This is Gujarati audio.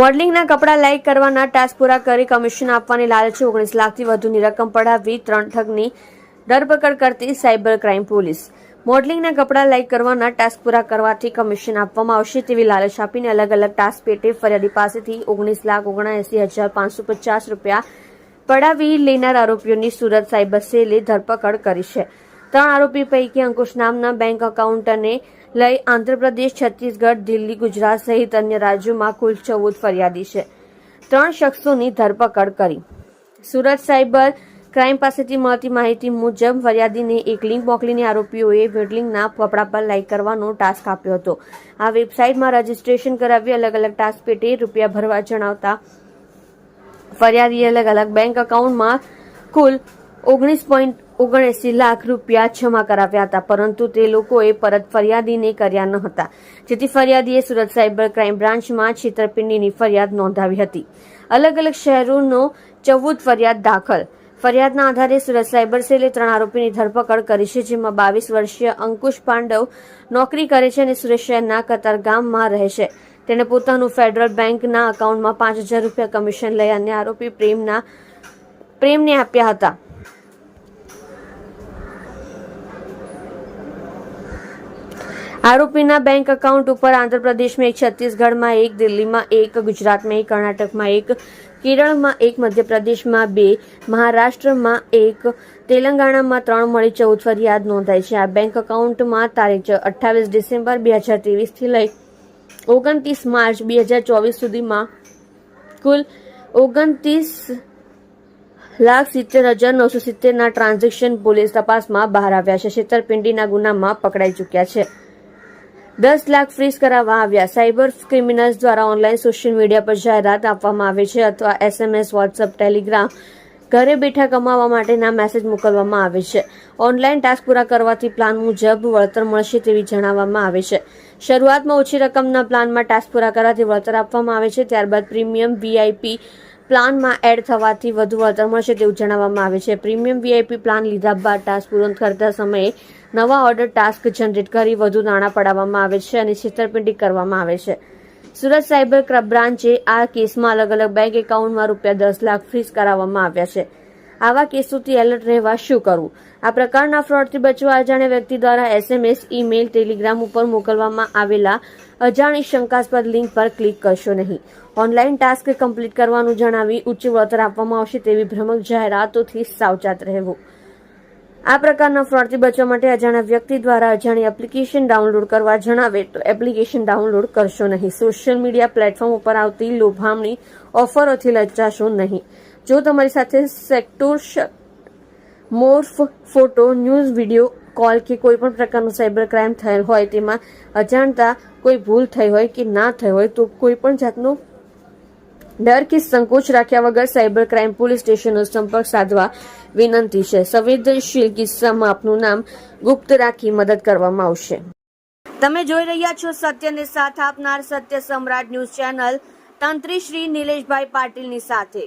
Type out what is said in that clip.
મોડલિંગના કપડાં લાઇક કરવાના ટાસ્ક પૂરા કરી કમિશન આપવાની લાલચે ઓગણીસ લાખથી વધુની રકમ પડાવી ત્રણ ઠગની ધરપકડ કરતી સાયબર ક્રાઇમ પોલીસ. મોડલિંગના કપડાં લાઇક કરવાના ટાસ્ક પૂરા કરવાથી કમિશન આપવામાં આવશે તેવી લાલચ આપીને અલગ અલગ ટાસ્ક પેટે ફરિયાદી પાસેથી ઓગણીસ લાખ ઓગણએસી હજાર પાંચસો પચાસ રૂપિયા પડાવી લેનાર આરોપીઓની સુરત સાયબર સેલે ધરપકડ કરી છે. ત્રણ આરોપી પૈકી અંકુશ નામના બેંક એકાઉન્ટને લઈ આંધ્રપ્રદેશ, છત્તીસગઢ, દિલ્હી, ગુજરાત સહિત અન્ય રાજ્યોમાં કુલ ચૌદ ફરિયાદી છે. ત્રણ શખ્સોની ધરપકડ કરી. સુરત સાયબર ક્રાઇમ પાસેથી મળતી માહિતી મુજબ ફરિયાદીને એક લિંક મોકલીને આરોપીઓએ વેડલિંગના કપડા પર લાઇક કરવાનો ટાસ્ક આપ્યો હતો. આ વેબસાઇટમાં રજીસ્ટ્રેશન કરાવી અલગ અલગ ટાસ્ક પેટે રૂપિયા ભરવા જણાવતા ફરિયાદીએ અલગ અલગ બેંક એકાઉન્ટમાં કુલ ઓગણીસ પોઈન્ટ ઓગણએસી લાખ રૂપિયા જમા કરાવ્યા હતા, પરંતુ તે લોકોએ પરત ફરિયાદીને કર્યા ન હતા જેથી ફરિયાદીએ સુરત સાયબર ક્રાઇમ બ્રાન્ચમાં છેતરપિંડીની ફરિયાદ નોંધાવી હતી. અલગ અલગ શહેરોનો ચૌદ ફરિયાદ દાખલ. ફરિયાદના આધારે સુરત સાયબર સેલે ત્રણ આરોપીની ધરપકડ કરી છે, જેમાં બાવીસ વર્ષીય અંકુશ પાંડવ નોકરી કરે છે અને સુરત શહેરના કતાર ગામમાં રહે છે. તેણે પોતાનું ફેડરલ બેંકના અકાઉન્ટમાં પાંચ હજાર રૂપિયા કમિશન લઈ અન્ય આરોપી પ્રેમના પ્રેમને આપ્યા હતા. આરોપીના બેંક એકાઉન્ટ ઉપર આંધ્રપ્રદેશમાં એક, છત્તીસગઢમાં એક, દિલ્હીમાં એક, ગુજરાતમાં એક, કર્ણાટકમાં એક, કેરળમાં એક, મધ્યપ્રદેશમાં બે, મહારાષ્ટ્રમાં એક, તેલંગાણામાં ત્રણ મળી ચૌદ ફરિયાદ નોંધાઈ છે. આ બેંક એકાઉન્ટમાં તારીખ અઠ્ઠાવીસ ડિસેમ્બર બે હજાર ત્રેવીસથી લઈ ઓગણત્રીસ માર્ચ બે હજાર ચોવીસ સુધીમાં કુલ ઓગણત્રીસ લાખ સિત્તેર હજાર નવસો સિત્તેરના ટ્રાન્ઝેક્શન પોલીસ તપાસમાં બહાર આવ્યા છે. છેતરપિંડીના ગુનામાં પકડાઈ ચૂક્યા છે. દસ લાખ ફ્રીઝ કરાવવા આવ્યા. સાયબર ક્રિમિનલ્સ દ્વારા ઓનલાઈન સોશિયલ મીડિયા પર જાહેરાત આપવામાં આવે છે અથવા એસએમએસ વોટ્સઅપ ટેલિગ્રામ ઘરે બેઠા કમાવા માટેના મેસેજ મોકલવામાં આવે છે. ઓનલાઈન ટાસ્ક પૂરા કરવાથી પ્લાન મુજબ વળતર મળશે તેવી જણાવવામાં આવે છે. શરૂઆતમાં ઓછી રકમના પ્લાનમાં ટાસ્ક પૂરા કરવાથી વળતર આપવામાં આવે છે. ત્યારબાદ પ્રીમિયમ વીઆઈપી પ્લાનમાં એડ થવાથી વધુ વળતર મળશે તેવું જણાવવામાં આવે છે. પ્રીમિયમ વીઆઈપી પ્લાન લીધા બાદ ટાસ્ક પૂરો કરતા સમયે નવા ઓર્ડર ટાસ્ક જનરેટ કરી વધુ નાણાં પડાવવામાં આવે છે અને છેતરપિંડી કરવામાં આવે છે. સુરત સાયબર ક્રાઇમ બ્રાન્ચે આ કેસમાં અલગ અલગ બેંક એકાઉન્ટમાં રૂપિયા દસ લાખ ફ્રીઝ કરાવવામાં આવ્યા છે. આવા કેસોથી એલર્ટ રહેવા શું કરવું? આ પ્રકારના ફ્રોડથી બચવા અજાણ્યા વ્યક્તિ દ્વારા એસએમએસ ઈમેલ ટેલિગ્રામ ઉપર મોકલવામાં આવેલા અજાણી શંકાસ્પદ લિંક પર ક્લિક કરશો નહીં. ઓનલાઈન ટાસ્ક કમ્પ્લીટ કરવાનું જણાવી ઉચ્ચ વળતર આપવામાં આવશે તેવી ભ્રમક જાહેરાતોથી સાવચેત રહેવું. આ પ્રકારના ફ્રોડથી બચવા માટે અજાણ્યા વ્યક્તિ દ્વારા અજાણી એપ્લિકેશન ડાઉનલોડ કરવા જણાવે તો એપ્લિકેશન ડાઉનલોડ કરશો નહીં. સોશિયલ મીડિયા પ્લેટફોર્મ ઉપર આવતી લોભામણી ઓફરોથી લજાશો નહીં. જો તમારી સાથે sectors morph photo, news, video call કે કોઈ પણ પ્રકારનો સાયબર ક્રાઇમ થયેલ હોય તેમાં અજાણતા કોઈ ભૂલ થઈ હોય કે ના થઈ હોય તો કોઈ પણ જાતનો ડર કે સંકોચ રાખ્યા વગર સાયબર ક્રાઇમ પોલીસ સ્ટેશનનો સંપર્ક સાધવા વિનંતી છે. સંવેદનશીલ કિસ્સામાં આપનું નામ ગુપ્ત રાખી મદદ કરવામાં આવશે. તમે જોઈ રહ્યા છો સત્યને સાથ આપનાર સત્ય સમ્રાટ ન્યૂઝ ચેનલ તંત્રી શ્રી નિલેશભાઈ પાટીલની સાથે.